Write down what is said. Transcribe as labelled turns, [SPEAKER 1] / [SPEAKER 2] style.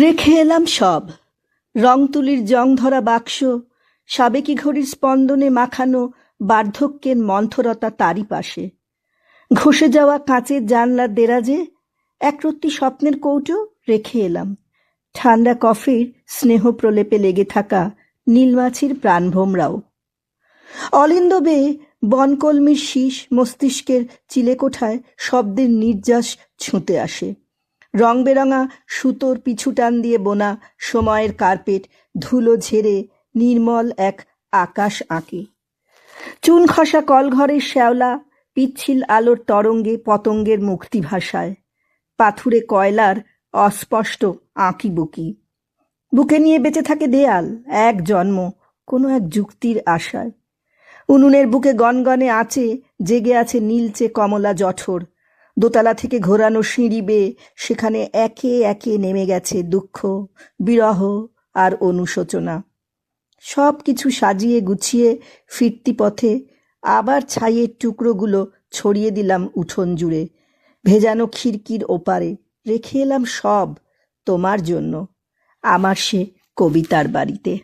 [SPEAKER 1] রেখে এলাম সব। রং তুলির জং ধরা বাক্স, সাবেকি ঘড়ির স্পন্দনে মাখানো বার্ধক্যের মন্থরতা তারই পাশে। ঘষে যাওয়া কাঁচের জানলার দেরাজে একরত্তি স্বপ্নের কৌটো রেখে এলাম। ঠান্ডা কফির স্নেহ প্রলেপে লেগে থাকা নীলমাছির প্রাণভোমরাও। অলিন্দ বেয়ে বনকলমির শীষ মস্তিষ্কের চিলেকোঠায় শব্দের নির্যাস ছুঁতে আসে। রং বেরঙা সুতোর পিছু টান দিয়ে বোনা সময়ের কার্পেট ধুলো ঝেড়ে নির্মল এক আকাশ আঁকে। চুন খসা কলঘরের শ্যাওলা, পিচ্ছিল আলোর তরঙ্গে পতঙ্গের মুক্তি ভাষায়। পাথুরে কয়লার অস্পষ্ট আঁকি বুকি। বুকে নিয়ে বেঁচে থাকে দেয়াল, এক জন্ম, কোনো এক যুক্তির আশায়। উনুনের বুকে গনগনে আছে, জেগে আছে নীলচে কমলা জঠর দোতলা থেকে ঘোরানো সিঁড়ি বেয়ে সেখানে একে একে নেমে গেছে দুঃখ, বিরহ আর অনুশোচনা। সব কিছু সাজিয়ে গুছিয়ে ফিরতি পথে আবার ছাইয়ের টুকরোগুলো ছড়িয়ে দিলাম উঠোন জুড়ে। ভেজানো খিড়কির ওপারে রেখে এলাম সব তোমার জন্য। আমার সে কবিতার বাড়িতে।